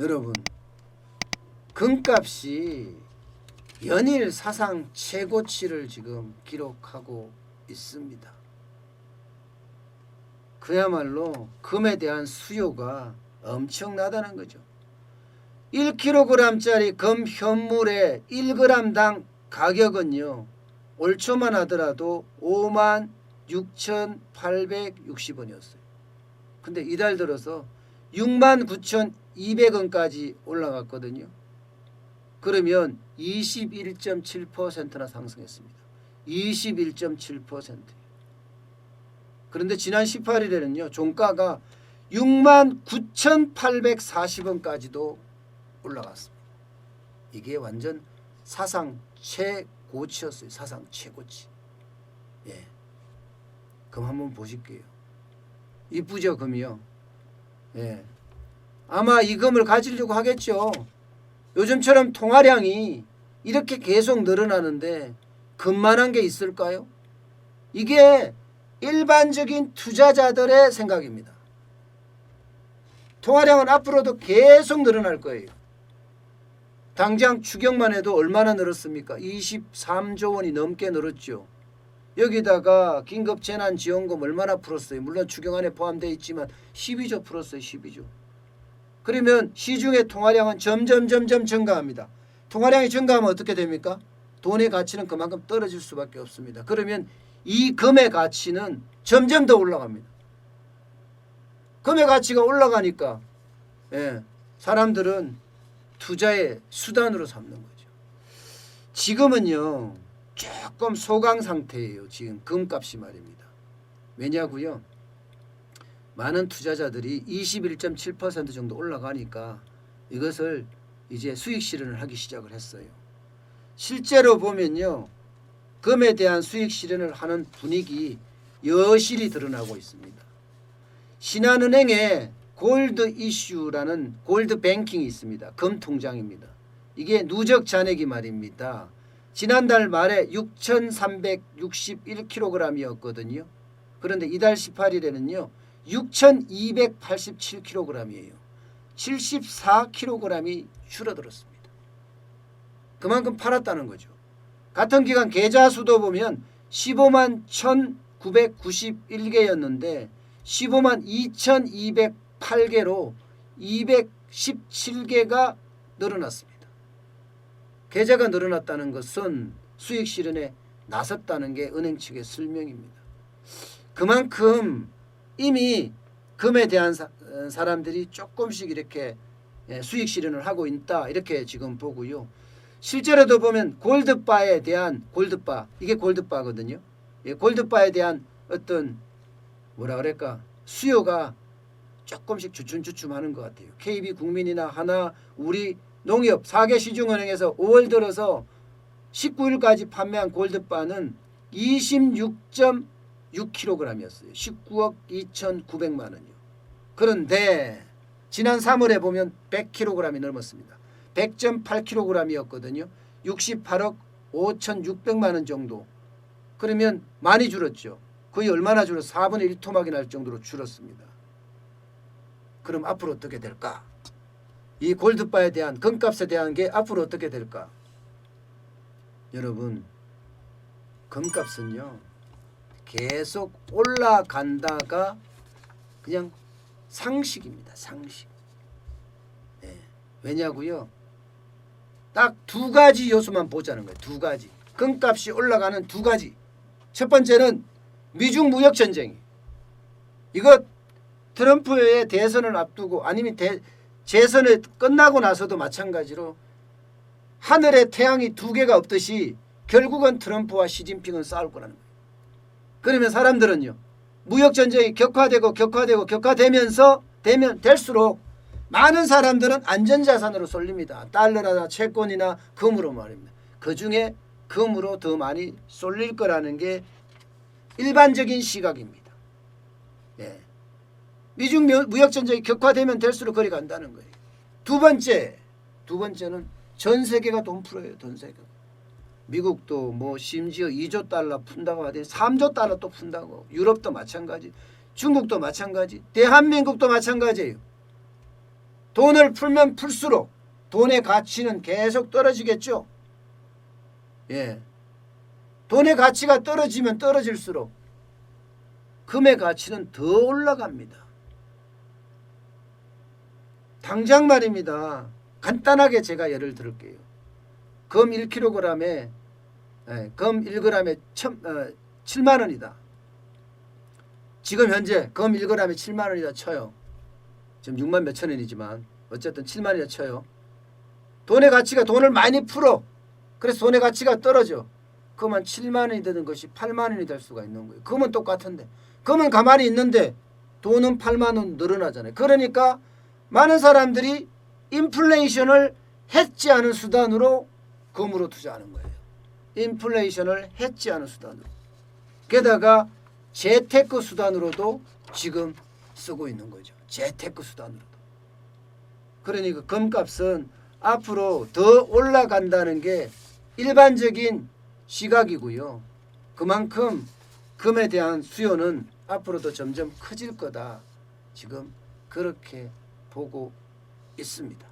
여러분 금값이 연일 사상 최고치를 지금 기록하고 있습니다. 그야말로 금에 대한 수요가 엄청나다는 거죠. 1kg짜리 금 현물의 1g당 가격은요. 올 초만 하더라도 5만 6,860원이었어요. 근데 이달 들어서 6만 9,200원까지 올라갔거든요. 그러면 21.7%나 상승했습니다. 21.7%. 그런데 지난 18일에는요. 종가가 6만 9,840원까지도 올라갔습니다. 이게 완전 사상 최고치였어요. 사상 최고치. 예. 금 한번 보실게요. 이쁘죠, 금이요. 예. 아마 이 금을 가지려고 하겠죠. 요즘처럼 통화량이 이렇게 계속 늘어나는데 금만한 게 있을까요? 이게 일반적인 투자자들의 생각입니다. 통화량은 앞으로도 계속 늘어날 거예요. 당장 추경만 해도 얼마나 늘었습니까? 23조 원이 넘게 늘었죠. 여기다가 긴급 재난 지원금 얼마나 풀었어요? 물론 추경 안에 포함되어 있지만 12조 풀었어요. 12조. 그러면 시중의 통화량은 점점 점점 증가합니다. 통화량이 증가하면 어떻게 됩니까? 돈의 가치는 그만큼 떨어질 수밖에 없습니다. 그러면 이 금의 가치는 점점 더 올라갑니다. 금의 가치가 올라가니까 예, 사람들은 투자의 수단으로 삼는 거죠. 지금은요 조금 소강 상태예요. 지금 금값이 말입니다. 왜냐고요? 많은 투자자들이 21.7% 정도 올라가니까 이것을 이제 수익 실현을 하기 시작을 했어요. 실제로 보면요. 금에 대한 수익 실현을 하는 분위기 여실히 드러나고 있습니다. 신한은행에 골드 이슈라는 골드 뱅킹이 있습니다. 금 통장입니다. 이게 누적 잔액이 말입니다. 지난달 말에 6,361kg이었거든요. 그런데 이달 18일에는요. 6,287kg이에요. 74kg이 줄어들었습니다. 그만큼 팔았다는 거죠. 같은 기간 계좌 수도 보면 15만 1,991개였는데 15만 2,208개로 217개가 늘어났습니다. 계좌가 늘어났다는 것은 수익 실현에 나섰다는 게 은행 측의 설명입니다. 그만큼 이미 금에 대한 사, 람들이 조금씩 이렇게 예, 수익 실현을 하고 있다 이렇게 지금 보고요. 실제로도 보면 골드바에 대한 골드바 이게 골드바거든요. 예, 골드바에 대한 어떤 뭐라 그럴까 수요가 조금씩 주춤주춤하는 것 같아요. KB 국민이나 하나 우리 농협 4개 시중은행에서 5월 들어서 19일까지 판매한 골드바는 26.6kg이었어요. 19억 2,900만 원이요. 그런데 지난 3월에 보면 100kg이 넘었습니다. 100.8kg이었거든요. 68억 5,600만 원 정도. 그러면 많이 줄었죠. 거의 얼마나 줄어? 4분의 1 토막이 날 정도로 줄었습니다. 그럼 앞으로 어떻게 될까? 이 골드바에 대한 금값에 대한 게 앞으로 어떻게 될까? 여러분 금값은요 계속 올라간다가 그냥 상식입니다. 상식. 네. 왜냐고요? 딱 두 가지 요소만 보자는 거예요. 두 가지. 금값이 올라가는 두 가지. 첫 번째는 미중 무역 전쟁이. 이거 트럼프의 대선을 앞두고 아니면 대, 재선을 끝나고 나서도 마찬가지로 하늘에 태양이 두 개가 없듯이 결국은 트럼프와 시진핑은 싸울 거라는 거예요. 그러면 사람들은요. 무역 전쟁이 격화되고 격화되고 격화되면서 되면 될수록 많은 사람들은 안전 자산으로 쏠립니다. 달러나 채권이나 금으로 말입니다. 그 중에 금으로 더 많이 쏠릴 거라는 게 일반적인 시각입니다. 예. 미중 무역 전쟁이 격화되면 될수록 거리 간다는 거예요. 두 번째, 두 번째는 전 세계가 돈 풀어요. 돈 세계. 미국도 뭐 심지어 2조 달러 푼다고 하더니 3조 달러 또 푼다고. 유럽도 마찬가지. 중국도 마찬가지. 대한민국도 마찬가지예요. 돈을 풀면 풀수록 돈의 가치는 계속 떨어지겠죠. 예. 돈의 가치가 떨어지면 떨어질수록 금의 가치는 더 올라갑니다. 당장 말입니다. 간단하게 제가 예를 들을게요. 금 1kg에 예, 금 1g에 천, 어, 7만 원이다. 지금 현재 금 1g에 7만 원이다 쳐요. 지금 6만 몇천 원이지만 어쨌든 7만 원이다 쳐요. 돈의 가치가 돈을 많이 풀어. 그래서 돈의 가치가 떨어져. 그러면 7만 원이 되는 것이 8만 원이 될 수가 있는 거예요. 금은 똑같은데. 금은 가만히 있는데 돈은 8만 원 늘어나잖아요. 그러니까 많은 사람들이 인플레이션을 해지하는 수단으로 금으로 투자하는 거예요. 인플레이션을 해지하는 수단으로. 게다가 재테크 수단으로도 지금 쓰고 있는 거죠. 재테크 수단으로도. 그러니까 금값은 앞으로 더 올라간다는 게 일반적인 시각이고요. 그만큼 금에 대한 수요는 앞으로도 점점 커질 거다. 지금 그렇게 보고 있습니다.